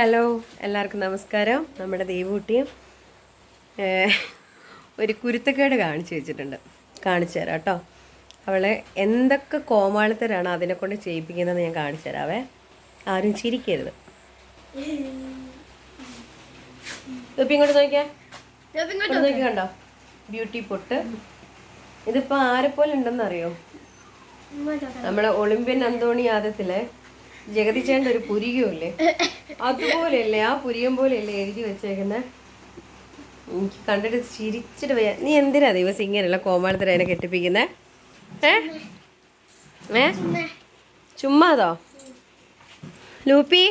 Hello എല്ലാവർക്കും നമസ്കാരം. നമ്മുടെ ദേവൂട്ടിയും ഒരു കുരുത്തക്കേട് കാണിച്ചു വെച്ചിട്ടുണ്ട്. കാണിച്ചു തരാം കേട്ടോ. അവളെ എന്തൊക്കെ കോമാളിത്തരാണ് അതിനെ കൊണ്ട് ചെയ്യിപ്പിക്കുന്നതെന്ന് ഞാൻ കാണിച്ചു തരാവേ. ആരും ചിരിക്കരുത്. ഇപ്പം ഇങ്ങോട്ട് നോക്കിയാ. നോക്കി. കണ്ടോ ബ്യൂട്ടി പൊട്ട്. ഇതിപ്പോൾ ആരെപ്പോലെ ഉണ്ടെന്ന് അറിയോ നമ്മളെ ഒളിമ്പ്യൻ അന്തോണി ആദത്തിലെ ജഗതി ചേണ്ട ഒരു പുരികമില്ലേ അതുപോലെയല്ലേ ആ പുരികം പോലെയല്ലേ എഴുതി വെച്ചേക്കുന്നത് എനിക്ക് കണ്ടിട്ട് ചിരിച്ചിട്ട് വയ്യ. നീ എന്തിനാ ദിവസം ഇങ്ങനെയുള്ള കോമാളത്തിന് അതിനെ കെട്ടിപ്പിക്കുന്നേ? ഏ? ചുമ്മാതോ? ലൂപ്പി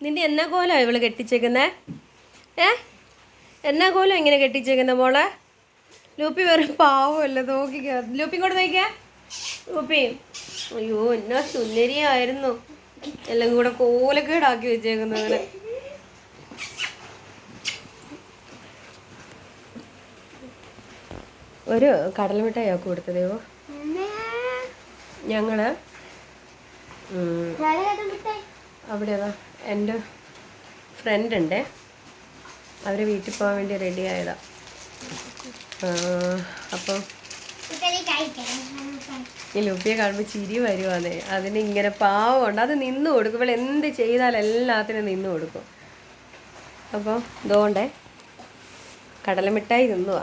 നിന്റെ എന്നാ കോലോ ഇവൾ കെട്ടിച്ചേക്കുന്നേ? ഏ? എന്നാ കോലോ ഇങ്ങനെ കെട്ടിച്ചേക്കുന്ന മോളെ? ലൂപ്പി വെറും പാവമല്ല നോക്കിക്കോ ലൂപ്പി ഇങ്ങോട്ട് നോക്കിയാ ലൂപ്പി അയ്യോ എന്നാ സുന്ദരിയായിരുന്നു. എല്ലാം കൂടെ കോലക്കേടാക്കി വെച്ചേക്കുന്നത് ഒരു കടൽമിഠായി ഒക്കെ കൊടുത്തതേവോ ഞങ്ങൾ അവിടെയതാ അവിടെ എന്റെ ഫ്രണ്ട് ഉണ്ടേ. അവരെ വീട്ടിൽ പോകാൻ വേണ്ടി റെഡി ആയതാ. അപ്പോൾ ഈ ലുപ്പിയെ കാണുമ്പോൾ ചിരി വരുവാന്നേ. അതിന് ഇങ്ങനെ പാവമുണ്ട്. അത് നിന്ന് കൊടുക്കും. ഇവിടെ എന്ത് ചെയ്താൽ എല്ലാത്തിനും നിന്ന് കൊടുക്കും. അപ്പോൾ ഇതുകൊണ്ടേ കടലമിഠായി തിന്നുവാ.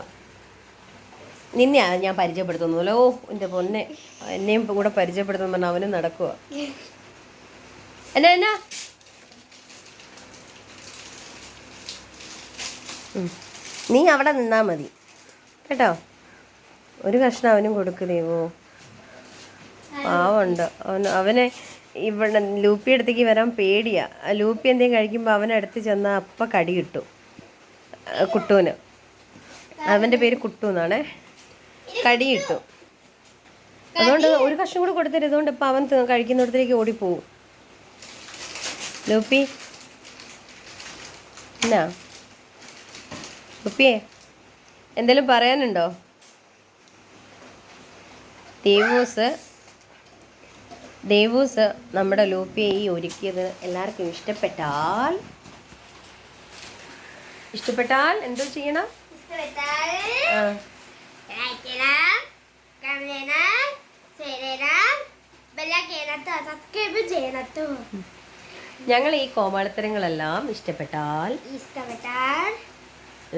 നിന്നെയാ ഞാൻ പരിചയപ്പെടുത്തുന്നല്ലോ ഓ എന്റെ പൊന്നെ. എന്നെയും കൂടെ പരിചയപ്പെടുത്തുന്ന പറഞ്ഞാൽ അവനും നടക്കുക എന്നാ എന്നാ? നീ അവിടെ നിന്നാൽ മതി. കേട്ടോ? ഒരു കഷ്ണം അവനും കൊടുക്കുന്നേവോ പാവമുണ്ട്. അവൻ അവനെ ഇവിടെ ലൂപ്പി അടുത്തേക്ക് വരാൻ പേടിയാ. ലൂപ്പി എന്തെങ്കിലും കഴിക്കുമ്പോൾ അവനടുത്ത് ചെന്നാൽ അപ്പം കടി കിട്ടും. കുട്ടുവിന്. അവന്റെ പേര് കുട്ടു എന്നാണേ. കടി കിട്ടും. അതുകൊണ്ട് ഒരു കഷ്ണം കൂടെ കൊടുത്തിട്ട് അതുകൊണ്ട് ഇപ്പം അവൻ കഴിക്കുന്നിടത്തേക്ക് ഓടിപ്പോവും. ലൂപ്പി. എന്നാ? ലൂപ്പിയേ എന്തെങ്കിലും പറയാനുണ്ടോ? ദേവൂസ് ദേവൂസ് നമ്മുടെ ലൂപ്പിയെ ഈ ഒരുക്കിയത് എല്ലാവർക്കും ഇഷ്ടപ്പെട്ടാൽ ഇഷ്ടപ്പെട്ടാൽ എന്തോ ചെയ്യണം? ഞങ്ങൾ ഈ കോമാളിത്തരങ്ങളെല്ലാം ഇഷ്ടപ്പെട്ടാൽ ഇഷ്ടപ്പെട്ടാൽ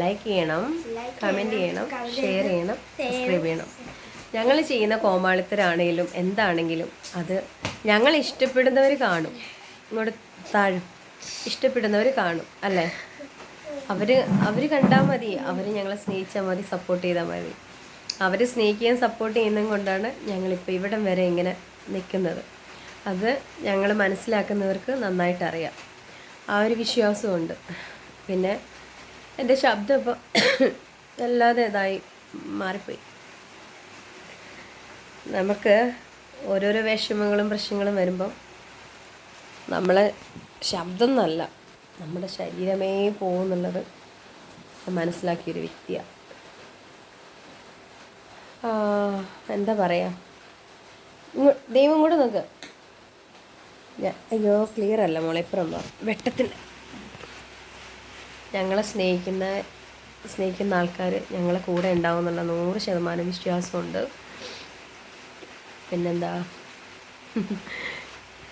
ലൈക്ക് ചെയ്യണം കമന്റ് കമന്റ് ചെയ്യണം ഷെയർ ചെയ്യണം സബ്സ്ക്രൈബ് ചെയ്യണം. ഞങ്ങൾ ചെയ്യുന്ന കോമാളിത്തരാണെങ്കിലും എന്താണെങ്കിലും അത് ഞങ്ങൾ ഇഷ്ടപ്പെടുന്നവർ കാണും. ഇങ്ങോട്ട് താഴും. ഇഷ്ടപ്പെടുന്നവർ കാണും അല്ലേ? അവർ അവർ കണ്ടാൽ മതി. അവർ ഞങ്ങളെ സ്നേഹിച്ചാൽ മതി സപ്പോർട്ട് ചെയ്താൽ മതി. അവർ സ്നേഹിക്കുകയും സപ്പോർട്ട് ചെയ്യുന്നതും കൊണ്ടാണ് ഞങ്ങളിപ്പോൾ ഇവിടം വരെ ഇങ്ങനെ നിൽക്കുന്നത്. അത് ഞങ്ങൾ മനസ്സിലാക്കുന്നവർക്ക് നന്നായിട്ട് അറിയാം. ആ ഒരു വിശ്വാസമുണ്ട്. പിന്നെ എന്റെ ശബ്ദം ഇപ്പോൾ വല്ലാതെ ഇതായി മാറിപ്പോയി. നമുക്ക് ഓരോരോ വിഷമങ്ങളും പ്രശ്നങ്ങളും വരുമ്പം നമ്മളെ ശബ്ദം എന്നല്ല നമ്മുടെ ശരീരമേ പോകുന്നുള്ളത് മനസ്സിലാക്കിയൊരു വ്യക്തിയാണ് എന്താ പറയുക ദൈവം കൂടെ നോക്ക്. അയ്യോ ക്ലിയർ അല്ല മോളെ ഇപ്പുറം വാ. വെട്ടത്തില്ല ഞങ്ങളെ സ്നേഹിക്കുന്ന സ്നേഹിക്കുന്ന ആൾക്കാർ ഞങ്ങളെ കൂടെ ഉണ്ടാവും എന്നുള്ള നൂറ് ശതമാനം വിശ്വാസമുണ്ട്. പിന്നെന്താ?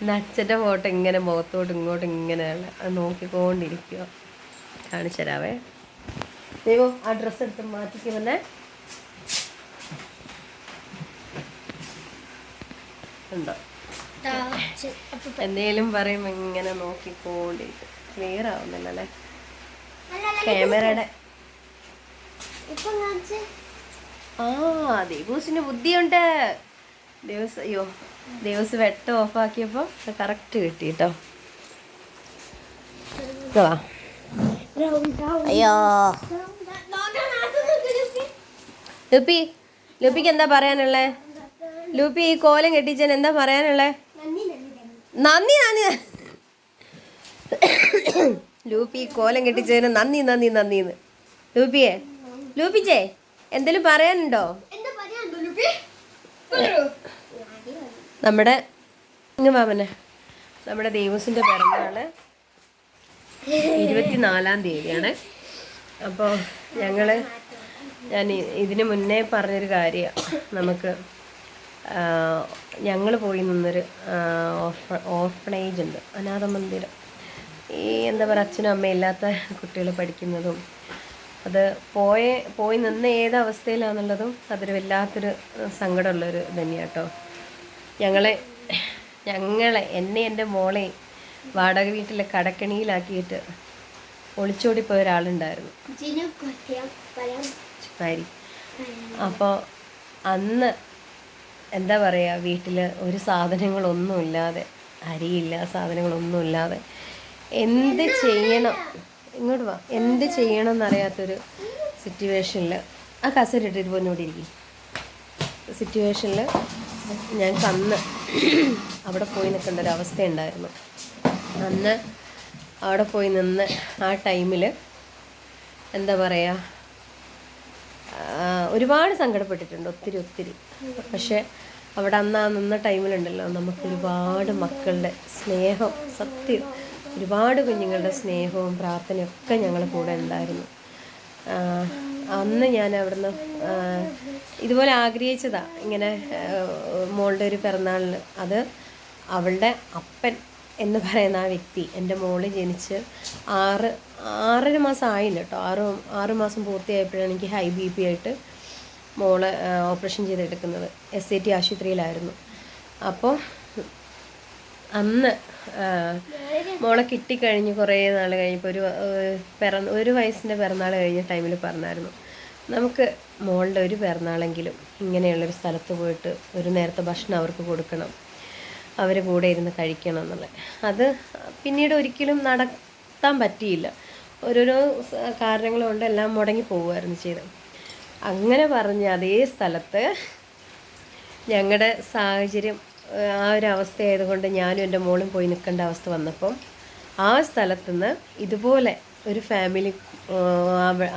നച്ചന്റെ ഫോട്ടോ ഇങ്ങനെ മുഖത്തോട്ട് ഇങ്ങോട്ട് ഇങ്ങനെയാണ് അത് നോക്കിക്കൊണ്ടിരിക്കുക കാണിച്ചു തരാവേ ദൈവം ആ ഡ്രസ്സ് എടുത്ത് മാറ്റിക്ക് വന്നേ. ഉണ്ടോ? എന്തേലും പറയുമ്പോൾ ഇങ്ങനെ നോക്കിക്കൊണ്ടിരിക്കും. ക്ലിയർ ആവുന്നില്ല അല്ലേ ക്യാമറയുടെ ആ ദേവൂസിന് ബുദ്ധിയുണ്ട്. ദേവസ് അയ്യോ ദേവസ് വെട്ടം ഓഫാക്കിയപ്പോൾ കറക്റ്റ് കിട്ടി കേട്ടോ അയ്യോ. ലുപ്പി ലുപ്പിക്ക് എന്താ പറയാനുള്ളേ? ലുപ്പി ഈ കോലം കെട്ടിച്ചൻ എന്താ പറയാനുള്ളേ? നന്ദി നന്ദി. ലൂപ്പി കോലം കെട്ടിച്ചതിന് നന്ദി നന്ദി നന്ദിന്ന് ലൂപ്പിയെ ലൂപ്പിച്ചേ എന്തെങ്കിലും പറയാനുണ്ടോ എന്താ പറയാനുണ്ടോ ലുപ്പി നമ്മുടെ ഇങ്ങ് മാമനെ. നമ്മുടെ ദേവസിന്റെ പിറന്നാൾ ഇരുപത്തിനാലാം തീയതിയാണ്. അപ്പോൾ ഞങ്ങൾ ഞാൻ ഇതിനു മുന്നേ പറഞ്ഞൊരു കാര്യമാണ് നമുക്ക് ഞങ്ങൾ പോയി നിന്നൊരു ഓർഫ ഓർഫണേജ് ഉണ്ട്. അനാഥ മന്ദിരം ഈ എന്താ പറയുക അച്ഛനും അമ്മ ഇല്ലാത്ത കുട്ടികൾ പഠിക്കുന്നതും അത് പോയ പോയി നിന്ന് ഏത് അതൊരു വല്ലാത്തൊരു സങ്കടമുള്ളൊരു തന്നെയാണ് കേട്ടോ ഞങ്ങളെ ഞങ്ങളെ എന്നെ എന്റെ മോളെ വാടക വീട്ടിലെ കടക്കണിയിലാക്കിയിട്ട് ഒളിച്ചോടിപ്പോയ ഒരാളുണ്ടായിരുന്നു. അപ്പോൾ അന്ന് എന്താ പറയുക വീട്ടിൽ ഒരു സാധനങ്ങളൊന്നുമില്ലാതെ അരിയില്ല സാധനങ്ങളൊന്നുമില്ലാതെ എന്ത് ചെയ്യണം? ഇങ്ങോട്ട് വാ. എന്ത് ചെയ്യണം എന്നറിയാത്തൊരു സിറ്റുവേഷനിൽ ആ കസരിട്ടിട്ട് പോന്നോടിയിരിക്കും സിറ്റുവേഷനിൽ ഞങ്ങൾക്ക് അന്ന് അവിടെ പോയി നിൽക്കേണ്ട ഒരു അവസ്ഥയുണ്ടായിരുന്നു. അന്ന് അവിടെ പോയി നിന്ന് ആ ടൈമിൽ എന്താ പറയുക ഒരുപാട് സങ്കടപ്പെട്ടിട്ടുണ്ട് ഒത്തിരി ഒത്തിരി. പക്ഷേ അവിടെ അന്ന് ആ നിന്ന ടൈമിലുണ്ടല്ലോ നമുക്ക് ഒരുപാട് മക്കളുടെ സ്നേഹം സത്യം ഒരുപാട് കുഞ്ഞുങ്ങളുടെ സ്നേഹവും പ്രാർത്ഥനയും ഒക്കെ ഞങ്ങളുടെ കൂടെ ഉണ്ടായിരുന്നു. അന്ന് ഞാൻ അവിടുന്ന് ഇതുപോലെ ആഗ്രഹിച്ചതാ. ഇങ്ങനെ മോളുടെ ഒരു പിറന്നാളിന്. അത് അവളുടെ അപ്പൻ എന്ന് പറയുന്ന ആ വ്യക്തി എന്റെ മോൾ ജനിച്ച് ആറ് ആറര മാസം ആയില്ല കേട്ടോ. ആറ് ആറ് മാസം പൂർത്തിയായപ്പോഴാണ് എനിക്ക് ഹൈ ബി പി ആയിട്ട് മോൾ ഓപ്പറേഷൻ ചെയ്തെടുക്കുന്നത്. എസ് ഐ ടി ആശുപത്രിയിലായിരുന്നു. അപ്പോൾ അന്ന് മോളെ കിട്ടിക്കഴിഞ്ഞ് കുറേ നാൾ കഴിഞ്ഞപ്പോൾ ഒരു പിറന്ന ഒരു വയസ്സിന്റെ പിറന്നാൾ കഴിഞ്ഞ ടൈമിൽ പറഞ്ഞായിരുന്നു. നമുക്ക് മോളുടെ ഒരു പിറന്നാളെങ്കിലും ഇങ്ങനെയുള്ളൊരു സ്ഥലത്ത് പോയിട്ട് ഒരു നേരത്തെ ഭക്ഷണം അവർക്ക് കൊടുക്കണം. അവർ കൂടെ ഇരുന്ന് കഴിക്കണം എന്നുള്ളത്. അത് പിന്നീട് ഒരിക്കലും നടത്താൻ പറ്റിയില്ല. ഓരോരോ കാരണങ്ങൾ കൊണ്ട് എല്ലാം മുടങ്ങി പോവുമായിരുന്നു ചെയ്തത്. അങ്ങനെ പറഞ്ഞ അതേ സ്ഥലത്ത് ഞങ്ങളുടെ സാഹചര്യം ആ ഒരു അവസ്ഥയായതുകൊണ്ട് ഞാനും എന്റെ മോളും പോയി നിൽക്കേണ്ട അവസ്ഥ വന്നപ്പം ആ സ്ഥലത്തുനിന്ന് ഇതുപോലെ ഒരു ഫാമിലി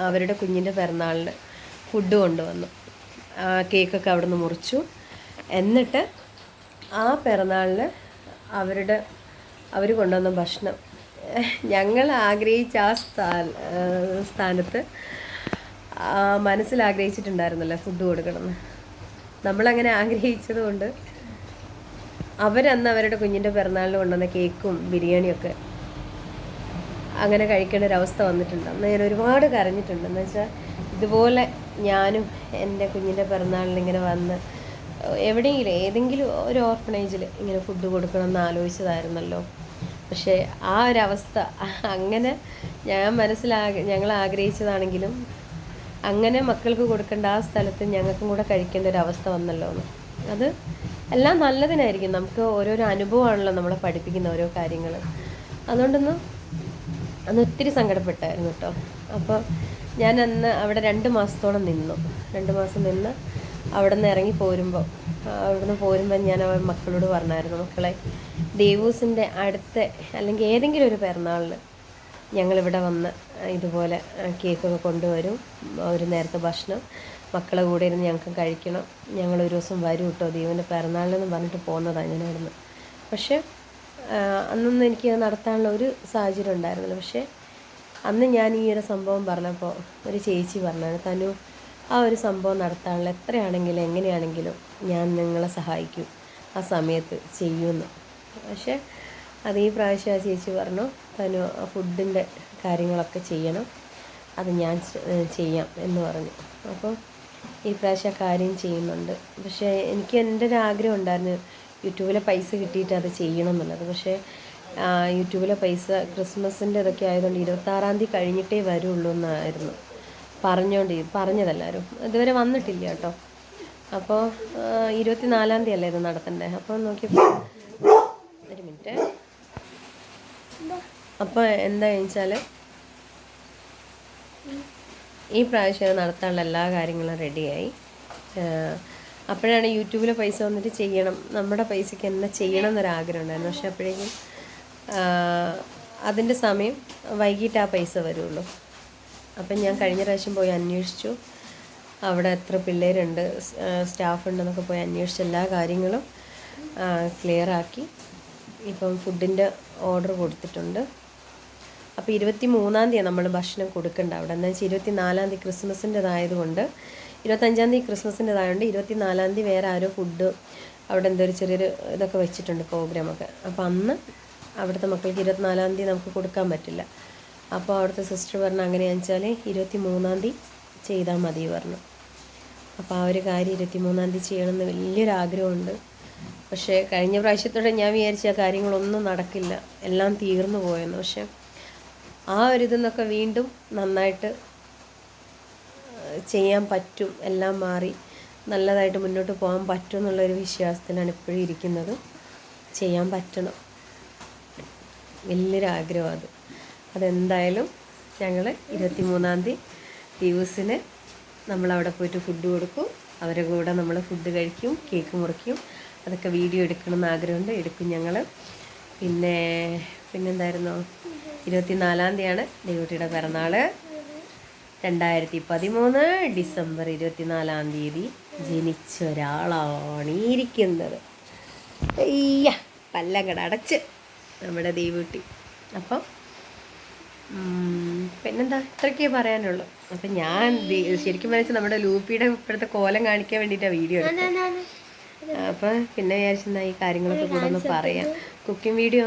അവരുടെ കുഞ്ഞിന്റെ പിറന്നാളിന് ഫുഡ് കൊണ്ടുവന്നു. കേക്കൊക്കെ അവിടെ നിന്ന് മുറിച്ചു. എന്നിട്ട് ആ പിറന്നാളിന് അവരുടെ അവർ കൊണ്ടുവന്ന ഭക്ഷണം. ഞങ്ങൾ ആഗ്രഹിച്ച ആ സ്ഥാ ഏഹ്, സ്ഥാനത്ത് മനസ്സിൽ ആഗ്രഹിച്ചിട്ടുണ്ടായിരുന്നല്ലോ ഫുഡ് കൊടുക്കണമെന്ന്. നമ്മളങ്ങനെ ആഗ്രഹിച്ചത് കൊണ്ട് അവരന്ന് അവരുടെ കുഞ്ഞിന്റെ പിറന്നാളിന് കൊണ്ടുവന്ന കേക്കും ബിരിയാണിയും ഒക്കെ അങ്ങനെ കഴിക്കേണ്ട ഒരു അവസ്ഥ വന്നിട്ടുണ്ട്. അന്ന് ഞാൻ ഒരുപാട് കരഞ്ഞിട്ടുണ്ട്. എന്ന് വെച്ചാൽ ഇതുപോലെ ഞാനും എന്റെ കുഞ്ഞിന്റെ പിറന്നാളിന് ഇങ്ങനെ വന്ന് എവിടെയെങ്കിലും ഏതെങ്കിലും ഒരു ഓർഫനേജിൽ ഇങ്ങനെ ഫുഡ് കൊടുക്കണം എന്ന് ആലോചിച്ചതായിരുന്നല്ലോ. പക്ഷേ ആ ഒരു അവസ്ഥ അങ്ങനെ ഞാൻ മനസ്സിലാക ഞങ്ങൾ ആഗ്രഹിച്ചതാണെങ്കിലും അങ്ങനെ മക്കൾക്ക് കൊടുക്കേണ്ട ആ സ്ഥലത്ത് ഞങ്ങൾക്കും കൂടെ കഴിക്കേണ്ട ഒരു അവസ്ഥ വന്നല്ലോ. എന്ന് അത് എല്ലാം നല്ലതിനായിരിക്കും. നമുക്ക് ഓരോരോ അനുഭവമാണല്ലോ നമ്മളെ പഠിപ്പിക്കുന്ന ഓരോ കാര്യങ്ങൾ അതുകൊണ്ടൊന്നും അന്ന് ഒത്തിരി സങ്കടപ്പെട്ടായിരുന്നു കേട്ടോ അപ്പോൾ ഞാൻ അന്ന് അവിടെ രണ്ട് മാസത്തോളം നിന്നു. രണ്ട് മാസം നിന്ന് അവിടെ നിന്ന് ഇറങ്ങി പോരുമ്പോൾ അവിടെ നിന്ന് പോരുമ്പോൾ ഞാൻ മക്കളോട് പറഞ്ഞായിരുന്നു മക്കളെ ദേവൂസിന്റെ അടുത്ത അല്ലെങ്കിൽ ഏതെങ്കിലും ഒരു പിറന്നാളിന് ഞങ്ങളിവിടെ വന്ന് ഇതുപോലെ കേക്കൊക്കെ കൊണ്ടുവരും ഒരു നേരത്തെ ഭക്ഷണം. മക്കളെ കൂടെ ഇരുന്ന് ഞങ്ങൾക്ക് കഴിക്കണം. ഞങ്ങളൊരു ദിവസം വരും കേട്ടോ ദൈവന്റെ പിറന്നാളിനെന്ന് പറഞ്ഞിട്ട് പോകുന്നതാണ് ഞാൻ അവിടുന്ന് പക്ഷേ അന്നൊന്നും എനിക്ക് നടത്താനുള്ള ഒരു സാഹചര്യം ഉണ്ടായിരുന്നില്ല. പക്ഷേ അന്ന് ഞാൻ ഈ ഒരു സംഭവം പറഞ്ഞപ്പോൾ ഒരു ചേച്ചി പറഞ്ഞാണ് തനു ആ ഒരു സംഭവം നടത്താനുള്ള എത്രയാണെങ്കിലും എങ്ങനെയാണെങ്കിലും ഞാൻ നിങ്ങളെ സഹായിക്കും. ആ സമയത്ത് ചെയ്യുമെന്ന്. പക്ഷേ അത് ഈ പ്രാവശ്യം ആ ചേച്ചി പറഞ്ഞു തനു ഫുഡിന്റെ കാര്യങ്ങളൊക്കെ ചെയ്യണം. അത് ഞാൻ ചെയ്യാം എന്ന് പറഞ്ഞു. അപ്പോൾ ഈ പ്രാവശ്യം കാര്യം ചെയ്യുന്നുണ്ട്. പക്ഷേ എനിക്ക് എന്റെ ഒരു ആഗ്രഹം ഉണ്ടായിരുന്നു യൂട്യൂബിലെ പൈസ കിട്ടിയിട്ട് അത് ചെയ്യണം എന്നുള്ളത്. പക്ഷേ യൂട്യൂബിലെ പൈസ ക്രിസ്മസിന്റെ ഇതൊക്കെ ആയതുകൊണ്ട് ഇരുപത്താറാം തീയതി കഴിഞ്ഞിട്ടേ വരുള്ളൂ എന്നായിരുന്നു പറഞ്ഞോണ്ട് പറഞ്ഞതെല്ലാവരും ഇതുവരെ വന്നിട്ടില്ല കേട്ടോ. അപ്പോൾ ഇരുപത്തിനാലാം തീയതി അല്ലേ ഇത് നടത്തണ്ടേ അപ്പോൾ നോക്കിയപ്പോൾ ഒരു മിനിറ്റ്. അപ്പോൾ എന്താ വെച്ചാൽ ഈ പ്രാവശ്യം നടത്താനുള്ള എല്ലാ കാര്യങ്ങളും റെഡിയായി. അപ്പോഴാണ് യൂട്യൂബിലെ പൈസ വന്നിട്ട് ചെയ്യണം. നമ്മുടെ പൈസയ്ക്ക് എന്നാ ചെയ്യണം എന്നൊരാഗ്രഹം ഉണ്ടായിരുന്നു. പക്ഷെ അപ്പോഴേക്കും അതിന്റെ സമയം വൈകിട്ട് ആ പൈസ വരുള്ളൂ. അപ്പം ഞാൻ കഴിഞ്ഞ പ്രാവശ്യം പോയി അന്വേഷിച്ചു. അവിടെ എത്ര പിള്ളേരുണ്ട് സ്റ്റാഫ് ഉണ്ടെന്നൊക്കെ പോയി അന്വേഷിച്ച എല്ലാ കാര്യങ്ങളും ക്ലിയർ ആക്കി ഇപ്പം ഫുഡിന്റെ ഓർഡർ കൊടുത്തിട്ടുണ്ട്. അപ്പോൾ ഇരുപത്തി മൂന്നാം തീയതി നമ്മൾ ഭക്ഷണം കൊടുക്കേണ്ട അവിടെ. എന്താ വെച്ചാൽ ഇരുപത്തി നാലാം തീയതി ക്രിസ്മസിന്റെതായതുകൊണ്ട് ഇരുപത്തഞ്ചാം തീയതി ക്രിസ്മസിന്റെതായതുകൊണ്ട് ഇരുപത്തി നാലാം തീയതി വേറെ ആരോ ഫുഡ് അവിടെ എന്തോ ഒരു ചെറിയൊരു ഇതൊക്കെ വെച്ചിട്ടുണ്ട് പ്രോഗ്രാമൊക്കെ. അപ്പോൾ അന്ന് അവിടുത്തെ മക്കൾക്ക് ഇരുപത്തിനാലാം തീയതി നമുക്ക് കൊടുക്കാൻ പറ്റില്ല. അപ്പോൾ അവിടുത്തെ സിസ്റ്റർ പറഞ്ഞു അങ്ങനെയാണെന്ന് വെച്ചാൽ ഇരുപത്തി മൂന്നാം തീയതി ചെയ്താൽ മതി പറഞ്ഞു. അപ്പോൾ ആ ഒരു കാര്യം ഇരുപത്തി മൂന്നാം തീയതി ചെയ്യണമെന്ന് വലിയൊരു ആഗ്രഹമുണ്ട്. പക്ഷേ കഴിഞ്ഞ പ്രാവശ്യത്തോടെ ഞാൻ വിചാരിച്ച കാര്യങ്ങളൊന്നും നടക്കില്ല. എല്ലാം തീർന്നു പോയെന്ന്. പക്ഷെ ആ ഒരു ഇതെന്നൊക്കെ വീണ്ടും നന്നായിട്ട് ചെയ്യാൻ പറ്റും. എല്ലാം മാറി നല്ലതായിട്ട് മുന്നോട്ട് പോകാൻ പറ്റും എന്നുള്ളൊരു വിശ്വാസത്തിലാണ് ഇപ്പോഴും ഇരിക്കുന്നത്. ചെയ്യാൻ പറ്റണം. വലിയൊരു ആഗ്രഹം അത്. അതെന്തായാലും ഞങ്ങൾ ഇരുപത്തി മൂന്നാം തീയതി ദിവസിന് നമ്മളവിടെ പോയിട്ട് ഫുഡ് കൊടുക്കും. അവരുടെ കൂടെ നമ്മൾ ഫുഡ് കഴിക്കും കേക്ക് മുറിക്കും. അതൊക്കെ വീഡിയോ എടുക്കണം എന്ന് ആഗ്രഹമുണ്ട്. എടുക്കും ഞങ്ങൾ പിന്നെ പിന്നെന്തായിരുന്നു? ഇരുപത്തി നാലാം തീയതിയാണ് ദൈവട്ടിയുടെ പിറന്നാൾ രണ്ടായിരത്തി പതിമൂന്ന് ഡിസംബർ ഇരുപത്തിനാലാം തീയതി ജനിച്ച ഒരാളാണ് ഇരിക്കുന്നത് അയ്യ പല്ലങ്ങട അടച്ച് നമ്മുടെ ദൈവട്ടി. അപ്പം പിന്നെന്താ? ഇത്രയൊക്കെ പറയാനുള്ളൂ. അപ്പം ഞാൻ ശരിക്കും പറഞ്ഞാൽ നമ്മുടെ ലൂപ്പിയുടെ ഇപ്പോഴത്തെ കോലം കാണിക്കാൻ വേണ്ടിയിട്ടാണ് വീഡിയോ എടുത്തത്. അപ്പം പിന്നെ വിചാരിച്ചെന്നാൽ ഈ കാര്യങ്ങളൊക്കെ കൂടെ ഒന്ന് പറയാം. കുക്കിംഗ് വീഡിയോ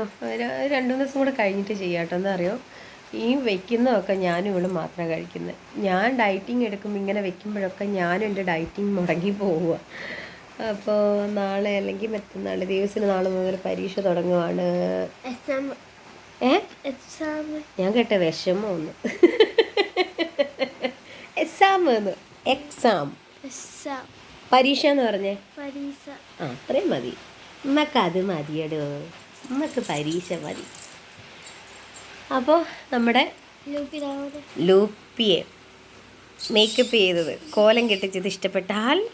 രണ്ടു ദിവസം കൂടെ കഴിഞ്ഞിട്ട് ചെയ്യാട്ടോ. കേട്ടോ എന്താ അറിയോ ഈ വെക്കുന്നതൊക്കെ ഞാനും ഇവിടെ മാത്രമേ കഴിക്കുന്നത് ഞാൻ ഡയറ്റിങ് എടുക്കുമ്പോൾ ഇങ്ങനെ വെക്കുമ്പോഴൊക്കെ ഞാനും എന്റെ ഡയറ്റിങ് മുടങ്ങി പോവുക അപ്പോൾ നാളെ അല്ലെങ്കിൽ മറ്റന്നാൾ ദിവസത്തിന് നാളെ മുതൽ പരീക്ഷ തുടങ്ങുവാണ്. ഏ? ഞാൻ കേട്ട വിഷമമൊന്ന് എക്സാം എന്ന്. എക്സാം എക്സാം പരീക്ഷ എന്ന് പറഞ്ഞേ? പരീക്ഷ. ആ അത്രയും മതി. ഉമ്മക്ക് അത് മതിയടോ. ഉമ്മക്ക് പരീക്ഷ മതി. അപ്പോൾ നമ്മുടെ ലൂപ്പിയെ മേക്കപ്പ് ചെയ്തത്. കോലം കെട്ടിച്ചത് ഇഷ്ടപ്പെട്ടാൽ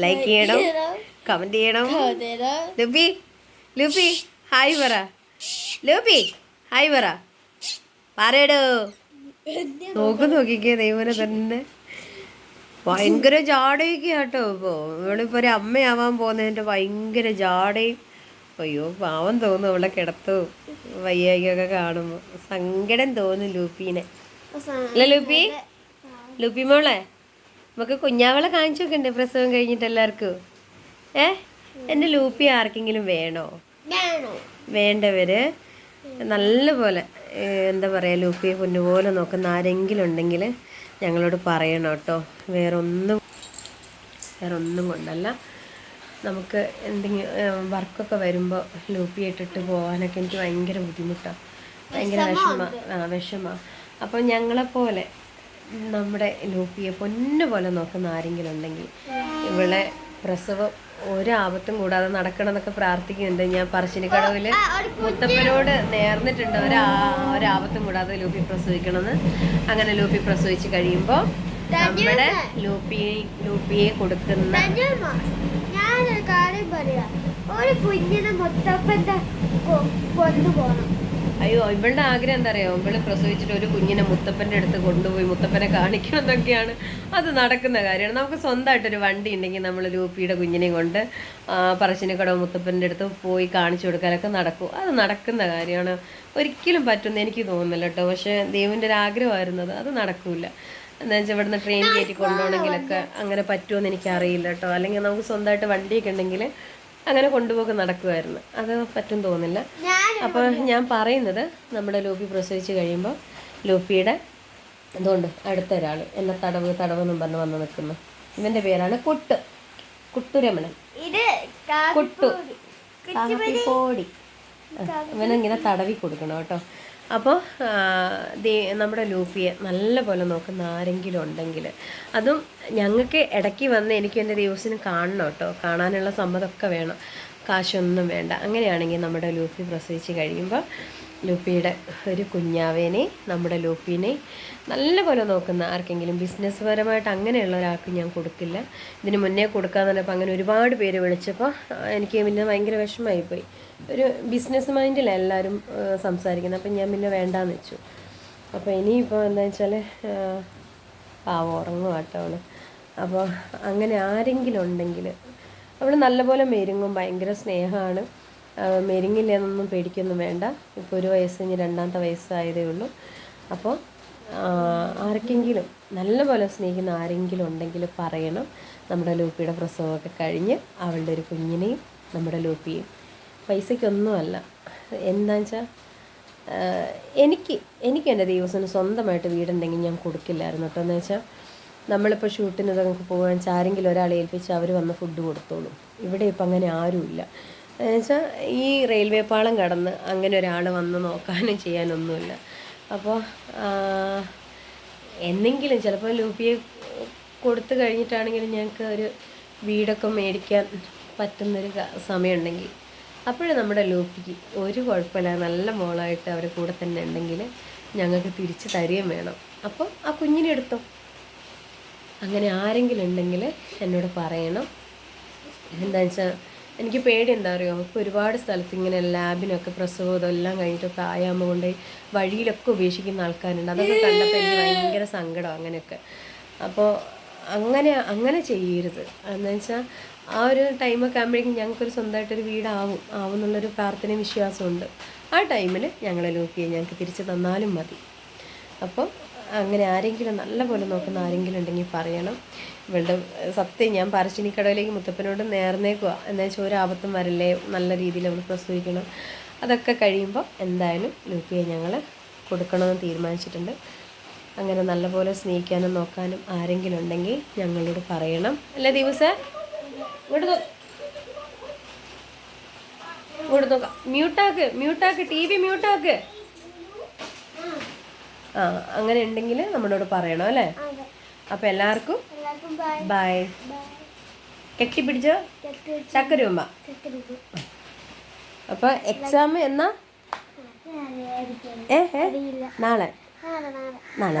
ലൈക്ക് ചെയ്യണം കമന്റ് ചെയ്യണം. ലൂപ്പി ലൂപ്പി ഹായ് പറ. ലൂപ്പി ഹായ് പറ. പറയടോ. നോക്കു നോക്കിക്കേ ദൈവനെ തന്നെ. ഭയങ്കര ജാടയൊക്കെ കേട്ടോ ഇപ്പോൾ ഇവളിപ്പോൾ ഒരു അമ്മയാവാൻ പോകുന്നതിന്റെ ഭയങ്കര ജാടയും. അയ്യോ പാവം തോന്നും അവളെ കിടത്തോ. വയ്യായികൊക്കെ കാണുമ്പോൾ സങ്കടം തോന്നും ലൂപ്പീനെ. അല്ല ലൂപ്പി? ലൂപ്പി മോളെ നമുക്ക് കുഞ്ഞാവളെ കാണിച്ചു വെക്കണ്ടേ? പ്രസവം കഴിഞ്ഞിട്ട് എല്ലാവർക്കും. ഏ? എന്റെ ലൂപ്പി ആർക്കെങ്കിലും വേണോ? വേണോ? വേണ്ടവര് നല്ലപോലെ എന്താ പറയുക ലൂപ്പിയെ പൊന്നുപോലെ നോക്കുന്ന ആരെങ്കിലും ഉണ്ടെങ്കിൽ ഞങ്ങളോട് പറയണം കേട്ടോ. വേറൊന്നും വേറൊന്നും വേറെ ഒന്നും കൊണ്ടല്ല. നമുക്ക് എന്തെങ്കിലും വർക്കൊക്കെ വരുമ്പോൾ ലൂപ്പി ഇട്ടിട്ട് പോകാനൊക്കെ എനിക്ക് ഭയങ്കര ബുദ്ധിമുട്ടാണ് ഭയങ്കര വിഷമ ആ വിഷമമാണ് അപ്പോൾ ഞങ്ങളെപ്പോലെ നമ്മുടെ ലൂപ്പിയെ പൊന്നു പോലെ നോക്കുന്ന ആരെങ്കിലും ഉണ്ടെങ്കിൽ ഇവിടെ പ്രസവം ഒരാപത്തും കൂടാതെ നടക്കണം എന്നൊക്കെ പ്രാർത്ഥിക്കുന്നുണ്ട്. ഞാൻ പറശ്ശിനിക്കടവിൽ മുത്തപ്പനോട് നേർന്നിട്ടുണ്ട്. ഒരാ ഒരാപത്തും കൂടാതെ ലൂപ്പി പ്രസവിക്കണമെന്ന്. അങ്ങനെ ലൂപ്പി പ്രസവിച്ച് കഴിയുമ്പോൾ നമ്മുടെ ലൂപ്പി ലൂപ്പിയെ കൊടുക്കുന്ന ഞാനൊരു കാര്യം പറയാം. ഒരു കുഞ്ഞിനെ മുത്തപ്പന്റെ കൊ- കൊണ്ടുപോകണം അയ്യോ ഇവളുടെ ആഗ്രഹം എന്താ അറിയോ ഇവൾ പ്രസവിച്ചിട്ട് ഒരു കുഞ്ഞിനെ മുത്തപ്പന്റെ അടുത്ത് കൊണ്ടുപോയി മുത്തപ്പനെ കാണിക്കണം എന്നൊക്കെയാണ് അത് നടക്കുന്ന കാര്യമാണ്. നമുക്ക് സ്വന്തമായിട്ട് ഒരു വണ്ടി ഉണ്ടെങ്കിൽ നമ്മൾ രൂപിയുടെ കുഞ്ഞിനെയും കൊണ്ട് പറശ്ശിനിക്കട മുത്തപ്പന്റെ അടുത്ത് പോയി കാണിച്ചു കൊടുക്കാനൊക്കെ നടക്കും. അത് നടക്കുന്ന കാര്യമാണ്. ഒരിക്കലും പറ്റുമെന്ന് എനിക്ക് തോന്നുന്നില്ല കേട്ടോ. പക്ഷേ ദൈവന്റെ ഒരു ആഗ്രഹമായിരുന്നത് അത്. നടക്കില്ല എന്താ വെച്ചാൽ ഇവിടുന്ന് ട്രെയിൻ കയറ്റി കൊണ്ടുപോകണമെങ്കിലൊക്കെ അങ്ങനെ പറ്റുമെന്ന് എനിക്കറിയില്ല കേട്ടോ. അല്ലെങ്കിൽ നമുക്ക് സ്വന്തമായിട്ട് വണ്ടിയൊക്കെ ഉണ്ടെങ്കിൽ അങ്ങനെ കൊണ്ടുപോക്ക് നടക്കുമായിരുന്നു അത് പറ്റും തോന്നില്ല. അപ്പോൾ ഞാൻ പറയുന്നത് നമ്മുടെ ലൂപ്പി പ്രസവിച്ച് കഴിയുമ്പോൾ ലൂപ്പിയുടെ അതുകൊണ്ട് അടുത്ത ഒരാൾ എന്നെ തടവ് തടവ് എന്നും പറഞ്ഞ് വന്ന് നിൽക്കുന്നു. ഇവന്റെ പേരാണ് കുട്ട്. കുട്ടുരമണൻ. കുട്ടു. കാപ്പിപ്പോടി. ഇവനിങ്ങനെ തടവി കൊടുക്കണം കേട്ടോ. അപ്പോൾ നമ്മുടെ ലൂഫിയെ നല്ലപോലെ നോക്കുന്ന ആരെങ്കിലും ഉണ്ടെങ്കിൽ അതും ഞങ്ങൾക്ക് ഇടയ്ക്ക് വന്ന് എനിക്ക് എന്റെ ദിവസത്തിന് കാണണം കേട്ടോ. കാണാനുള്ള സമ്മതമൊക്കെ വേണം. കാശൊന്നും വേണ്ട. അങ്ങനെയാണെങ്കിൽ നമ്മുടെ ലൂഫി പ്രസവിച്ച് കഴിയുമ്പോൾ ലൂപ്പിയുടെ ഒരു കുഞ്ഞാവേനെ നമ്മുടെ ലൂപ്പിനെ നല്ലപോലെ നോക്കുന്ന ആർക്കെങ്കിലും ബിസിനസ് പരമായിട്ട് അങ്ങനെയുള്ള ഒരാൾക്ക് ഞാൻ കൊടുക്കില്ല. ഇതിന് മുന്നേ കൊടുക്കാൻ പറഞ്ഞപ്പോൾ അങ്ങനെ ഒരുപാട് പേര് വിളിച്ചപ്പോൾ എനിക്ക് പിന്നെ ഭയങ്കര വിഷമമായിപ്പോയി. ഒരു ബിസിനസ് മൈൻഡിലാണ് എല്ലാവരും ആ, സംസാരിക്കുന്നത്. അപ്പം ഞാൻ പിന്നെ വേണ്ടാന്ന് വെച്ചു. അപ്പോൾ ഇനിയിപ്പോൾ എന്താ വെച്ചാൽ പാവം ഉറങ്ങും അവൾ. അപ്പോൾ അങ്ങനെ ആരെങ്കിലും ഉണ്ടെങ്കിൽ അവിടെ നല്ലപോലെ മെരുങ്ങും ഭയങ്കര സ്നേഹമാണ്. മെരുങ്ങില്ല എന്നൊന്നും പേടിക്കൊന്നും വേണ്ട. ഇപ്പോൾ ഒരു വയസ്സ് കഴിഞ്ഞ് രണ്ടാമത്തെ വയസ്സായതേ ഉള്ളൂ. അപ്പോൾ ആർക്കെങ്കിലും നല്ലപോലെ സ്നേഹിക്കുന്ന ആരെങ്കിലും ഉണ്ടെങ്കിൽ പറയണം. നമ്മുടെ ലൂപ്പിയുടെ പ്രസവമൊക്കെ കഴിഞ്ഞ് അവളുടെ ഒരു കുഞ്ഞിനെയും നമ്മുടെ ലൂപ്പിയും. പൈസയ്ക്കൊന്നുമല്ല. എന്താണെന്ന് വെച്ചാൽ എനിക്ക് എനിക്ക് എന്റെ ദിവസം സ്വന്തമായിട്ട് വീടുണ്ടെങ്കിൽ ഞാൻ കൊടുക്കില്ലായിരുന്നു കേട്ടോ. എന്ന് വെച്ചാൽ നമ്മളിപ്പോൾ ഷൂട്ടിന് ഇതൊക്കെ പോകുകയാണെന്ന് വെച്ചാൽ ആരെങ്കിലും ഒരാളെ ഏൽപ്പിച്ച് അവർ വന്ന് ഫുഡ് കൊടുത്തോളും. ഇവിടെ ഇപ്പം അങ്ങനെ ആരുമില്ല. എന്നുവെച്ചാൽ ഈ റെയിൽവേ പാളം കടന്ന് അങ്ങനെ ഒരാൾ വന്ന് നോക്കാനും ചെയ്യാനൊന്നുമില്ല. അപ്പോൾ എന്നെങ്കിലും ചിലപ്പോൾ ലൂപ്പിയെ കൊടുത്തു കഴിഞ്ഞിട്ടാണെങ്കിലും ഞങ്ങൾക്ക് ഒരു വീടൊക്കെ മേടിക്കാൻ പറ്റുന്നൊരു സമയമുണ്ടെങ്കിൽ അപ്പോഴും നമ്മുടെ ലൂപ്പിക്ക് ഒരു കുഴപ്പമില്ല. നല്ല മോളായിട്ട് അവരെ കൂടെ തന്നെ ഉണ്ടെങ്കിൽ ഞങ്ങൾക്ക് തിരിച്ച് തരികയും വേണം. അപ്പോൾ ആ കുഞ്ഞിനെ എടുത്തോ. അങ്ങനെ ആരെങ്കിലും ഉണ്ടെങ്കിൽ എന്നോട് പറയണം. എന്താണെന്ന് വെച്ചാൽ എനിക്ക് പേടി എന്താ അറിയോ? ഇപ്പോൾ ഒരുപാട് സ്ഥലത്ത് ഇങ്ങനെ ലാബിനൊക്കെ പ്രസവം ഇതെല്ലാം കഴിഞ്ഞിട്ടൊക്കെ ആയാമ കൊണ്ട് വഴിയിലൊക്കെ ഉപേക്ഷിക്കുന്ന ആൾക്കാരുണ്ട്. അതൊക്കെ കണ്ടപ്പോൾ എനിക്ക് ഭയങ്കര സങ്കടം അങ്ങനെയൊക്കെ. അപ്പോൾ അങ്ങനെ അങ്ങനെ ചെയ്യരുത്. എന്ന് വെച്ചാൽ ആ ഒരു ടൈമൊക്കെ ആകുമ്പോഴേക്കും ഞങ്ങൾക്കൊരു സ്വന്തമായിട്ടൊരു വീടാവും. ആവും എന്നുള്ളൊരു പ്രാർത്ഥന വിശ്വാസമുണ്ട് ആ ടൈമിൽ ഞങ്ങളെ നോക്കി ഞങ്ങൾക്ക് തിരിച്ച് തന്നാലും മതി. അപ്പോൾ അങ്ങനെ ആരെങ്കിലും നല്ലപോലെ നോക്കുന്ന ആരെങ്കിലും ഉണ്ടെങ്കിൽ പറയണം. ഇവളുടെ സത്യം ഞാൻ പറശ്ശിനിക്കടവിലേക്ക് മുത്തപ്പനോട് നേർന്നേക്കുക എന്ന് വെച്ചാൽ ഒരു ആപത്തും വരല്ലേ? നല്ല രീതിയിൽ അവൾ പ്രസവിക്കണം. അതൊക്കെ കഴിയുമ്പോൾ എന്തായാലും ലൂപ്പിയെ ഞങ്ങൾ കൊടുക്കണമെന്ന് തീരുമാനിച്ചിട്ടുണ്ട്. അങ്ങനെ നല്ലപോലെ സ്നേഹിക്കാനും നോക്കാനും ആരെങ്കിലും ഉണ്ടെങ്കിൽ ഞങ്ങളോട് പറയണം. അല്ലേ ദിവസേ ഇങ്ങോട്ട് നോക്കാം. മ്യൂട്ടാക്ക് മ്യൂട്ടാക്ക് ടി വി മ്യൂട്ടാക്ക്. ആ അങ്ങനെ ഉണ്ടെങ്കിൽ നമ്മളോട് പറയണം അല്ലേ? അപ്പോൾ അപ്പം എല്ലാവർക്കും എല്ലാവർക്കും ബൈ കെട്ടിപ്പിടിച്ചോ ചക്കരമ്മ. അപ്പൊ എക്സാം എന്നാ? ഏ നാളെ. നാളെ നാളെ.